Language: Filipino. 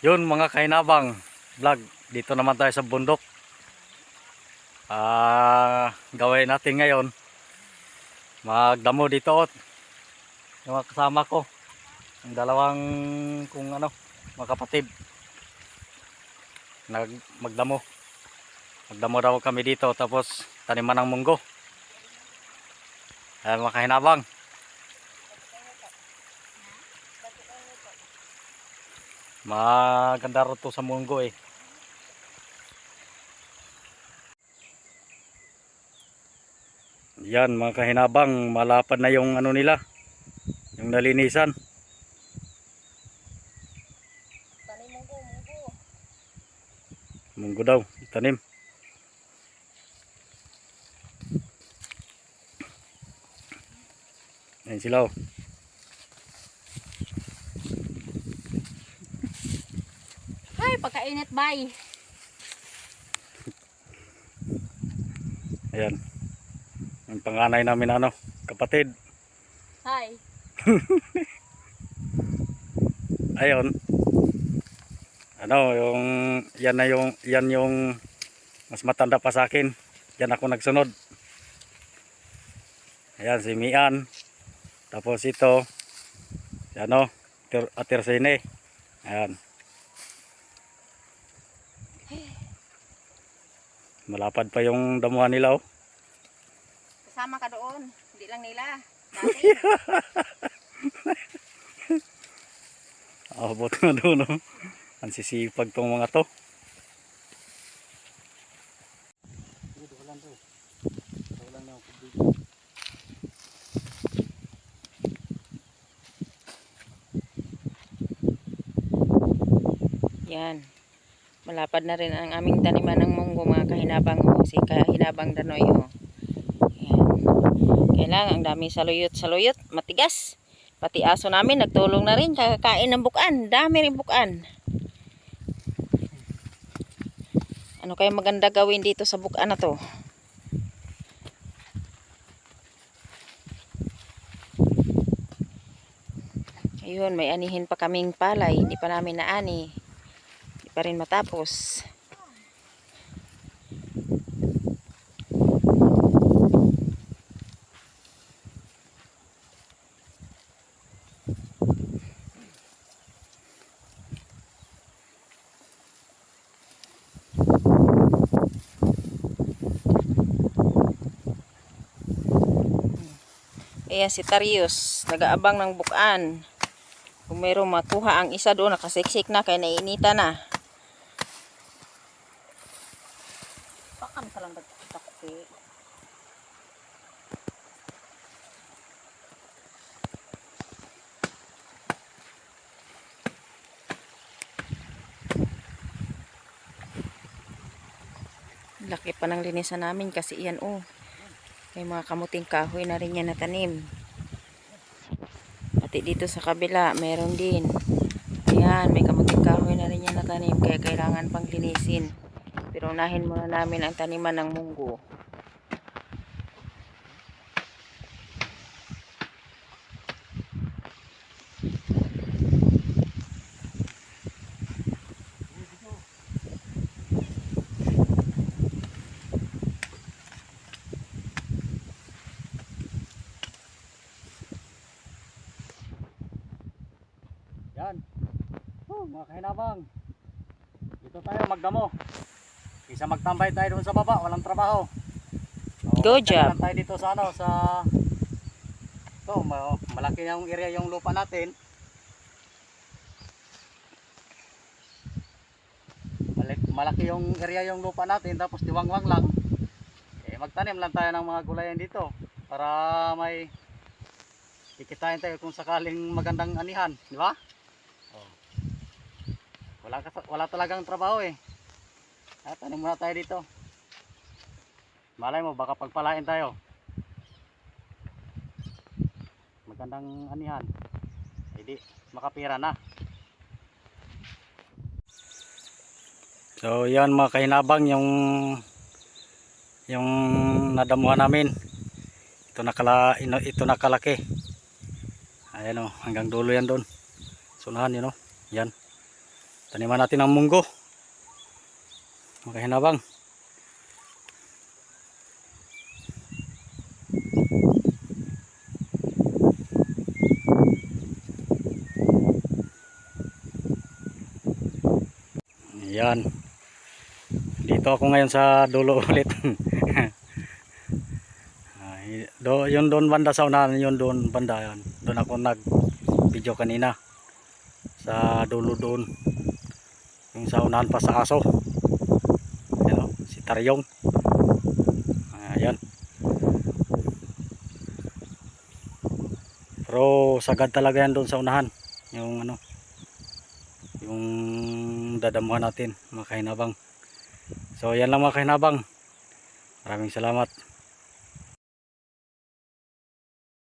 Yun mga kainabang vlog. Dito naman tayo sa bundok. Ah, gawin natin ngayon. Magdamo dito. ot. Yung kasama ko. Ang dalawang kung ano, mga kapatid. Nag magdamo. Magdamo daw kami dito tapos taniman ng munggo. Ayan mga kahinabang. Maganda to sa munggo eh. Yan mga kahinabang, malapad na yung ano nila. Yung nalinisan. Tanim munggo, munggo. Munggo daw, tanim. Ayan sila oh. Pagkainit bay. Ayan. Yung panganay namin ano, kapatid. Hi. Ayun. Ano, yung yan na yung yan yung mas matanda pa sa akin. Yan ako nagsunod. Ayan si Mian. Tapos ito si ano, Tir Atirsene. Ayan. Malapad pa yung damuhan nila oh. Kasama ka doon. Hindi lang nila. Abot na doon oh. Ang sisipag tong mga to. Yan. Malapad na rin ang aming taniman ng munggo mga kahinabang o si kahinabang danoy o. Yan. Kailangan ang dami saluyot saluyot, matigas. Pati aso namin nagtulong na rin kakakain ng bukan. Dami rin bukan. Ano kaya maganda gawin dito sa bukan na to? Ayun, may anihin pa kaming palay. Hindi pa namin naani. Pa rin matapos. Ayan si Tarius, nag-aabang ng bukan. Kung mayroong makuha ang isa doon, nakasiksik na, kaya nainita na. Pakan ka lang nagtakpi. Laki pa ng linisan namin kasi yan oh. May mga kamuting kahoy na rin yan natanim. Pati dito sa kabila, meron din. Ayan, may kamuting kahoy na rin yan natanim. Kaya kailangan pang linisin. Pero unahin muna namin ang taniman ng munggo. Yan. Oh, mga kahinabang. Dito tayo magdamo. Isa magtambay tayo doon sa baba, walang trabaho. Oh, Go job. tayo dito sa ano, sa to, ma- malaki na yung area yung lupa natin. Malaki, yung area yung lupa natin tapos tiwangwang lang. Eh magtanim lang tayo ng mga gulayan dito para may kikitain tayo kung sakaling magandang anihan, di ba? Oh. Wala, ka, wala talagang trabaho eh. At tanim muna tayo dito. Malay mo, baka pagpalain tayo. Magandang anihan. Hindi, makapira na. So, yan mga kahinabang yung yung nadamuhan namin. Ito nakala ito nakalaki. Ayan o, hanggang dulo yan doon. Sunahan yun o. Yan. Taniman natin ang munggo. Okay na bang? Yan. Dito ako ngayon sa dulo ulit. Do, yun doon banda sa unahan, yun doon banda yan. Doon ako nag video kanina. Sa dulo doon. Yung sa unahan pa sa aso. Taryong. Ayan. Pero sagad talaga yan doon sa unahan. Yung ano, yung dadamuhan natin mga kahinabang. So yan lang mga kahinabang. Maraming salamat.